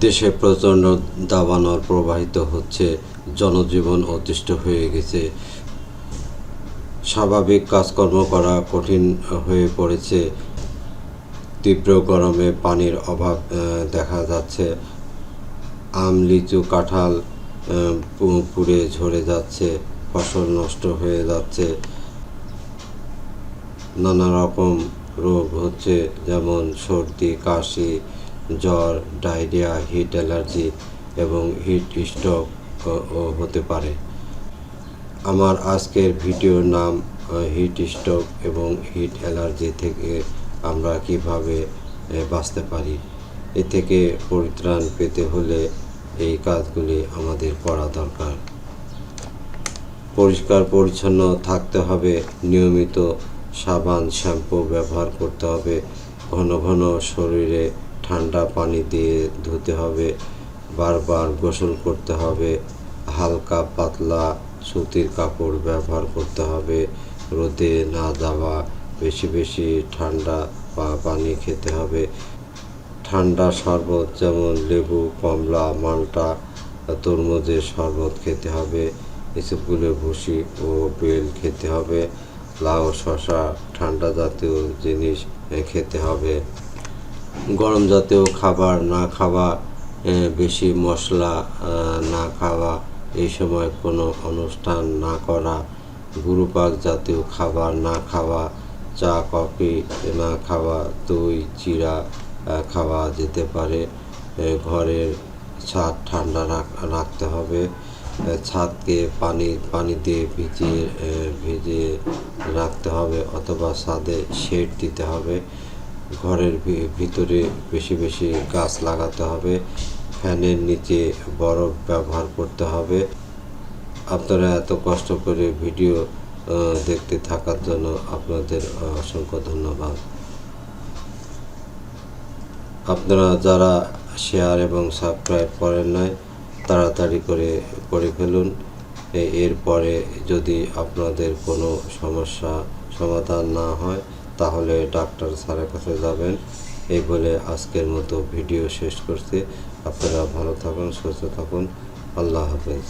দেশে প্রচণ্ড দাবানল প্রবাহিত হচ্ছে, জনজীবন অতিষ্ঠ হয়ে গেছে। স্বাভাবিক কাজকর্ম করা কঠিন হয়ে পড়েছে। তীব্র গরমে পানির অভাব দেখা যাচ্ছে। আম, লিচু, কাঁঠাল পুড়ে ঝরে যাচ্ছে, ফসল নষ্ট হয়ে যাচ্ছে। নানা রকম রোগ হচ্ছে, যেমন সর্দি, কাশি জ্বর, ডায়রিয়া, হিট অ্যালার্জি এবং হিট স্ট্রোক হতে পারে। আমার আজকের ভিডিওর নাম হিট স্ট্রোক এবং হিট অ্যালার্জি থেকে আমরা কীভাবে বাঁচতে পারি, এ থেকে পরিত্রাণ পেতে হলে এই কাজগুলি আমাদের করা দরকার। পরিষ্কার পরিচ্ছন্ন থাকতে হবে, নিয়মিত সাবান, শ্যাম্পু ব্যবহার করতে হবে, ঘন ঘন শরীরে ঠান্ডা পানি দিয়ে ধুতে হবে, বারবার গোসল করতে হবে, হালকা পাতলা সুতির কাপড় ব্যবহার করতে হবে, রোদে না যাওয়া, বেশি বেশি ঠান্ডা বা পানি খেতে হবে। ঠান্ডা শরবত যেমন লেবু, কমলা, মাল্টা, তরমুজের শরবত খেতে হবে, এসবগুলো ভুসি ও বেল খেতে হবে, লাউ শশা ঠান্ডা জাতীয় জিনিস খেতে হবে। গরম জাতীয় খাবার না খাওয়া বেশি মশলা না খাওয়া, এই সময় কোনো অনুষ্ঠান না করা, গুরুপাক জাতীয় খাবার না খাওয়া, চা, কফি না খাওয়া, দই চিরা খাওয়া যেতে পারে। ঘরের ছাদ ঠান্ডা রাখ- রাখতে হবে। ছাদকে পানি পানি দিয়ে ভিজিয়ে ভিজিয়ে রাখতে হবে অথবা ছাদে শেড দিতে হবে। ঘরের ভিতরে বেশি বেশি গাছ লাগাতে হবে। ফ্যানের নিচে বরফ ব্যবহার করতে হবে। আপনারা এত কষ্ট করে ভিডিও দেখতে থাকার জন্য আপনাদের অসংখ্য ধন্যবাদ। আপনারা যারা শেয়ার এবং সাবস্ক্রাইব করেন নাই, তাড়াতাড়ি করে করে ফেলুন। এরপরে যদি আপনাদের কোনো সমস্যা, সমাধান না হয় তাহলে ডাক্তার স্যারের কাছে যাবেন। এই বলে আজকের মতো ভিডিও শেষ করছি। আপনারা ভালো থাকুন, সুস্থ থাকুন। আল্লাহ হাফেজ।